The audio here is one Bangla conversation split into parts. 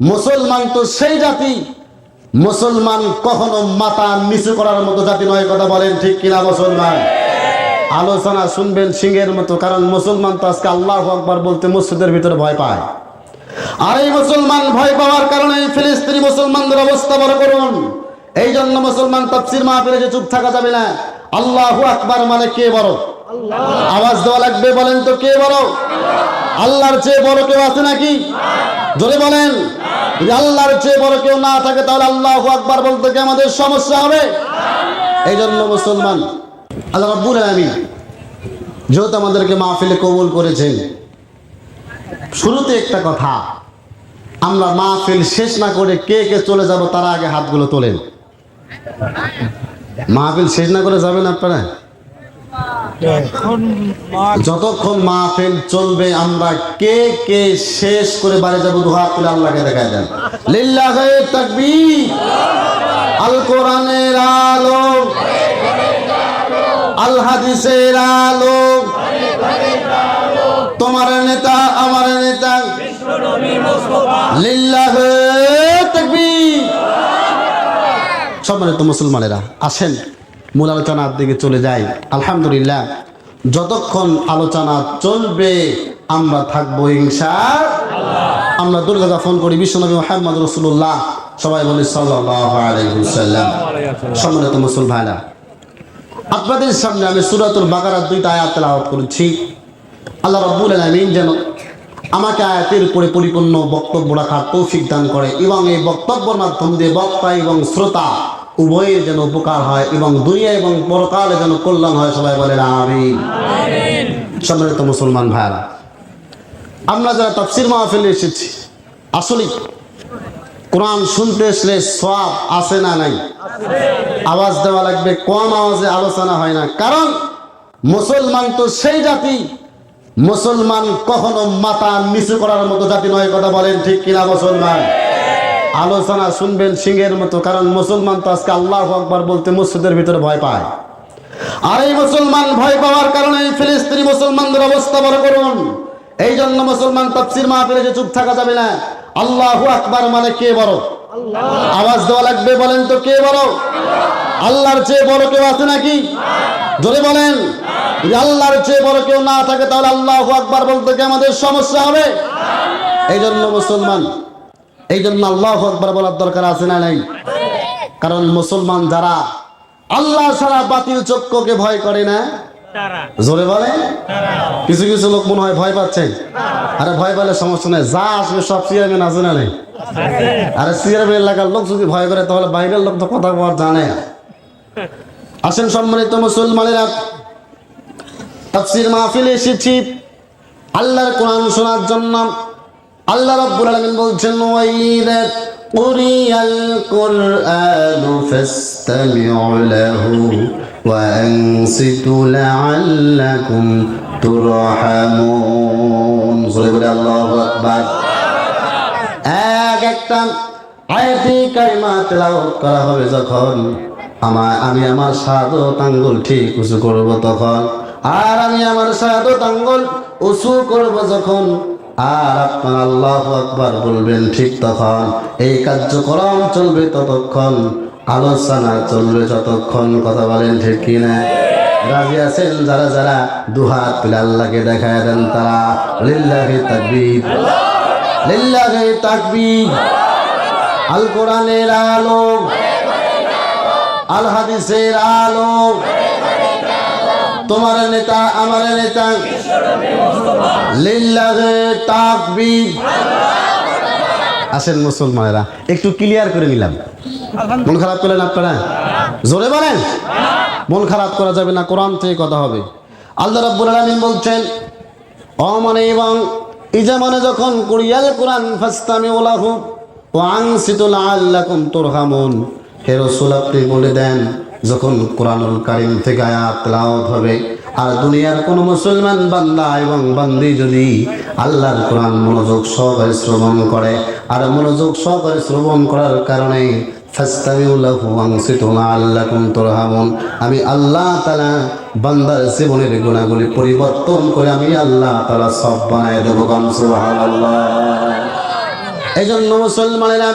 মুসলমান তো সেই জাতি। মুসলমান কখনো মাথা নিচু করার মতো জাতি নয়, কথা বলেন ঠিক কিনা মুসলমান? আলোচনা শুনবেন সিংহের মতো, কারণ মুসলমান তো আজকে আল্লাহ আকবার বলতে মসজিদের ভিতরে ভয় পায়। আর এই মুসলমান ভয় পাওয়ার কারণে ফিলিস্তিনি মুসলমানদের অবস্থা বড় করুন। এই জন্য মুসলমান তাফসির মাহফিলে যে চুপ থাকা যাবে না। আল্লাহু আকবার মানে কে বড়? আওয়াজ দেওয়া লাগবে বলেন তো কে বড়? আল্লাহর চেয়ে বড় কেউ আছে নাকি? জোরে বলেন, যদি আল্লাহর চেয়ে বড় কেউ না থাকে, তাহলে আল্লাহ আকবার বলতে কি আমাদের সমস্যা হবে? এই জন্য মুসলমান, আল্লাহ রাব্বুল আলামিন যেহেতু আমাদেরকে মাহফিলে কবুল করেছেন, শুরুতে একটা কথা, আমরা মাহফিল শেষ না করে কে কে চলে যাব তারা আগে হাতগুলো তোলেন। মাহফিল শেষ না করে যাবেন আপনারা? যতক্ষণ মাহফিল চলবে, আমরা কে কে শেষ করে বাড়ি যাব দুহাত তুলে আল্লাহকে দেখা দেন। লিল্লাহে তাকবীর। আল কোরআনের আলো। আল হাদিসের আলো। তোমার নেতা, আমার নেতা। লিল্লাহে তাকবীর। সম্মানিত মুসলমানেরা, আসেন। মূল আলোচনার দিকে চলে যাই। আলহামদুলিল্লাহ, যতক্ষণ আলোচনা চলবে, আমরা থাকব হিংসা আমরা দুর্গা ফোন করি, বিশ্বনবী মোহাম্মদ রসুল্লাহ সবাই বলি সাল্লাম সম্মানিত মুসল ভাইরা, আপনাদের সামনে আমি সুরাতুল বাকারার দুইটা আয়াত তেলাওয়াত করেছি। আল্লাহ রব্বুল আলমিন যেন আমাকে আয়াতের উপরে পরিপূর্ণ বক্তব্য রাখার তৌফিক দান করে এবং এই বক্তব্যের মাধ্যম দিয়ে বক্তা এবং শ্রোতা উভয়ের যেন উপকার হয় এবং দুনিয়া এবং পরকালে যেন কল্যাণ হয় সবাই বলে আমি সম্মানিত মুসলমান ভাইরা আমরা যারা তফসির মাহফিলে এসেছি আসলে কোরআন শুনতে আসলে সব আছে না নাই? আওয়াজ দেওয়া লাগবে কম আওয়াজে আলোচনা হয় না। কারণ মুসলমান তো সেই জাতি মুসলমান কখনো মাথা নিচু করার মতো জাতি নয় কথা বলেন ঠিক কিনা মুসলমান? আলোচনা শুনবেন সিংহের মতো কারণ মুসলমান তো আজকে আল্লাহ আকবার বলতে মসজিদের ভিতরে ভয় পায়। আর এই মুসলমান ভয় পাওয়ার কারণে ফিলিস্তিনি মুসলমানদের অবস্থা বড় করুন। এই জন্য মুসলমান তাফসির মাহফিলে যে চুপ থাকা যাবে না। আল্লাহু আকবার মানে কে বড়? আওয়াজ দেওয়া লাগবে বলেন তো কে বড়? আল্লাহর চেয়ে বড় কেউ আছে নাকি? জোরে বলেন। যদি আল্লাহর চেয়ে বড় কেউ না থাকে তাহলে আল্লাহ আকবার বলতে কি আমাদের সমস্যা হবে? এই জন্য মুসলমান এই জন্য আল্লাহ আকবার বলার দরকার আছে না নাই? কারণ মুসলমান যারা আল্লাহ ছাড়া বাতিল চক্ষকে ভয় করে না জোরে বলে? কিছু কিছু লোক মনে হয় ভয় পাচ্ছে। আরে ভয় পেলে সমস্যা নেই যা আসবে সব চেয়ারম্যান আছে না নেই? আরে চেয়ারম্যান এলাকার লোক যদি ভয় করে তাহলে বাইরের লোক তো কথা বলার জানে। আসেন সম্মানিত মুসলমানেরা তাফসির মাহফিলে এসেছি। আল্লাহর কোরআন শোনার জন্য আল্লাহ রাব্বুল আলামিন বলছেন, ওয়াইদা কুরিয়াল কুরআনু ফাসতামিউ লাহু ওয়া আনসিতু লাআল্লাকুম তুরহামুন। জোরে বলে আল্লাহু আকবার। এক একটা আয়াতি কারিমা তেলাওয়াত করা হবে যখন আমার, আমি আমার সাদত আঙ্গুল ঠিক উঁচু করব তখন, আর আমি আমার সাদত আঙ্গুল উঁচু করব যখন আর আপনার আল্লাহ আকবার বলবেন, ঠিক তখন। এই কার্যক্রম চলবে ততক্ষণ, আলোচনা চলবে যতক্ষণ, কথা বলেন ঠিক কিনা? রাজি আছেন যারা যারা? দুহাত তুলে আল্লাহকে দেখায় দেন তারা। লিল্লাহি তাকবীর। লিল্লাহি তাকবীর। আল কোরআনের আলো। আল হাদিসের আলো। তোমার নেতা, আমার নেতা। আসেন মুসলমানেরা, একটু ক্লিয়ার করে নিলাম। মন খারাপ করলেন আপনারা? জোরে বলেন। মন খারাপ করা যাবে না, কোরআন থেকে কথা হবে। আল্লাহ রাব্বুল আলামিন বলছেন অমানে এবং ইজামানে যখন কুরিয়াল কোরআন ফাস্তামি ওলাহু ও আংসিতুল আল্লাকুম তুরহামুন। হে রসুল, আপনি বলে দেন, যখন কোরআনুল কারিম থেকে আয়াত তেলাওয়াত হবে আর দুনিয়ার কোন মুসলমান বান্দা এবং বান্দি যদি আল্লাহর কোরআন মনোযোগ সহকারে শ্রবণ করে, আর মনোযোগ সহকারে শ্রবণ করার কারণে আমি আল্লাহ তাআলা বান্দার জীবনের গুণাগুলি পরিবর্তন করে আমি আল্লাহ তাআলা সব বানায় দেবো এই জন্য মুসলমানেরা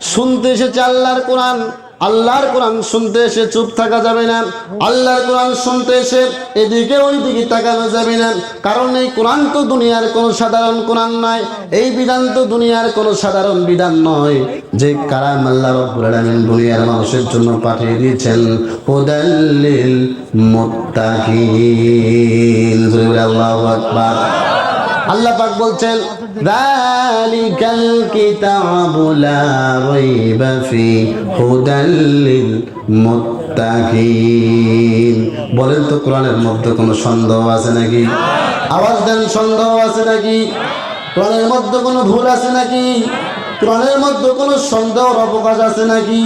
শুনতে এসেছে আল্লাহর কোরআন আল্লাহর কোরআন শুনতে এসে চুপ থাকা যাবে না। আল্লাহর কোরআন শুনতে এসে এদিকে ওইদিকে তাকানো যাবে না। কারণ এই কোরআন তো দুনিয়ার কোনো সাধারণ কোরআন নয়। এই বিধান তো দুনিয়ার কোনো সাধারণ বিধান নয়। যে কারাম আল্লাহ রব্বুল আলামিন দুনিয়ার মানুষের জন্য পাঠিয়ে দিয়েছেন। হুদাল্লিল মুত্তাকিন। আল্লাহু আকবার। আল্লাহ পাক বলছেন যালিকাল লা রাইবা ফি হুদাল লিল মুত্তাকিন। বলেন তো কোরআনের মধ্যে কোনো সন্দেহ আছে নাকি? আওয়াজ দেন, সন্দেহ আছে নাকি? কোরআনের মধ্যে কোনো ভুল আছে নাকি? কোরআনের মধ্যে কোনো সন্দেহর অবকাশ আছে নাকি?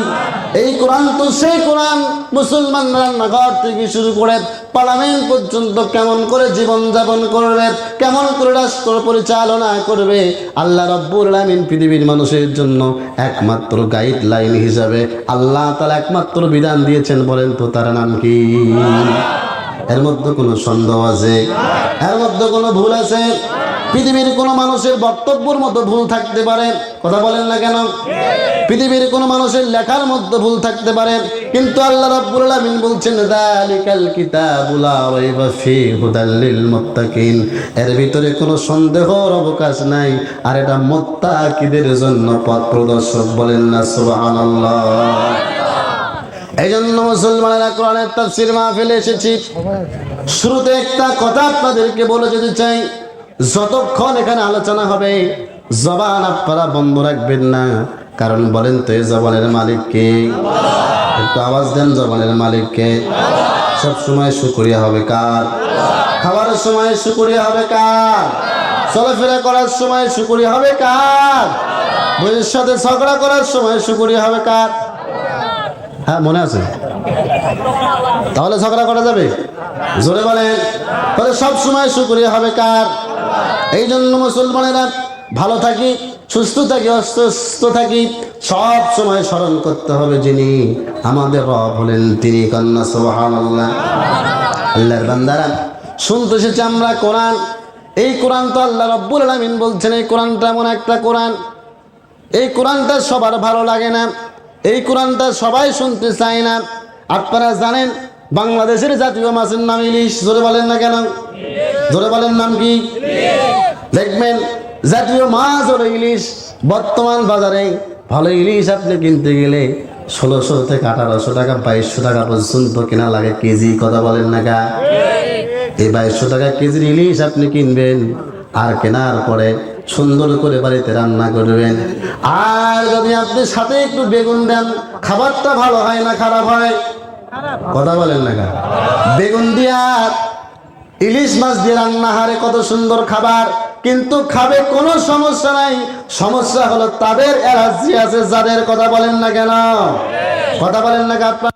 এই কোরআন তো সেই কোরআন মুসলমান রান্নাঘর থেকে শুরু করে পার্লামেন্ট পর্যন্ত কেমন করে জীবন যাপন করবে, কেমন করে রাষ্ট্র পরিচালনা করবে, আল্লাহ রব্বুর আলামিন পৃথিবীর মানুষের জন্য একমাত্র গাইডলাইন হিসাবে আল্লাহ তালা একমাত্র বিধান দিয়েছেন বলেন তো তার নাম কি? এর মধ্যে কোনো সন্দেহ আছে? এর মধ্যে কোনো ভুল আছে? পৃথিবীর কোনো মানুষের বক্তব্যের মতো ভুল থাকতে পারে, কথা বলেন না কেন? পৃথিবীর কোনো মানুষের লেখার মধ্যে ভুল থাকতে পারে, কিন্তু আল্লাহ রাব্বুল আলামিন বলছেন যালিকাল কিতাবুল রাইবা ফি হুদাল লিল মুত্তাকিন। এর ভিতরে কোনো সন্দেহর অবকাশ নাই, আর এটা মুত্তাকিদের জন্য পথ প্রদর্শক বলেন না, সুবহানাল্লাহ। এই জন্য মুসলমানেরা কোরআনের তাফসির মাহফিলে এসেছি। শুরুতে একটা কথা আপনাদেরকে বলে যেতে চাই যতক্ষণ এখানে আলোচনা হবে, জবান আপনারা বন্ধ রাখবেন না। কারণ বলেন তো, এই জবানের মালিককে একটু আওয়াজ দেন জবানের মালিককে সব সময় শুকরিয়া হবে কার? খাবারের সময় শুকরিয়া হবে কার? চলাফেরা করার সময় শুকরিয়া হবে কার? বইয়ের সাথে ঝগড়া করার সময় শুকরিয়া হবে কার? হ্যাঁ মনে আছে? তাহলে ঝগড়া করা যাবে? জোরে বলেন। তাহলে সব সময় শুকরিয়া হবে কার? এই জন্য মুসলমানেরা ভালো থাকি, সুস্থ থাকি, অসুস্থ থাকি, সব সময় স্মরণ করতে হবে যিনি আমাদের রব হলেন, তিনি কন্যা সোহান আল্লাহ আল্লাহর বান্দারা, শুনতে এসেছি আমরা কোরআন। এই কোরআন তো আল্লাহ রব্বুল আলমিন বলছেন, এই কোরআনটা এমন একটা কোরআন। এই কোরআনটা সবার ভালো লাগে না, এই কোরআনটা সবাই শুনতে চায় না। আপনারা জানেন, বাংলাদেশের জাতীয় মাছের নাম ইলিশ, জোরে বলেন না কেন? জোরে বলেন নাম কি? দেখবেন, জাতীয় মাছ হলো ইলিশ। বর্তমান বাজারে ভালো ইলিশ আপনি কিনতে গেলে ষোলোশো থেকে আঠারোশো টাকা বাইশশো টাকা পর্যন্ত কেনা লাগে। কেজি কথা বলেন না গা। এই বাইশশো টাকা কেজির ইলিশ আপনি কিনবেন, আর কেনার পরে সুন্দর করে বাড়িতে রান্না করবেন। আর যদি আপনি সাথে একটু বেগুন দেন, খাবারটা ভালো হয় না খারাপ হয়? কথা বলেন না? বেগুন দিয়া ইলিশ মাছ দিয়ে রান্না হারে কত সুন্দর খাবার। কিন্তু খাবে কোনো সমস্যা নাই। সমস্যা হলো তাদের এলার্জি আছে, যাদের কথা বলেন না কেন? কথা বলেন না কে আপনার?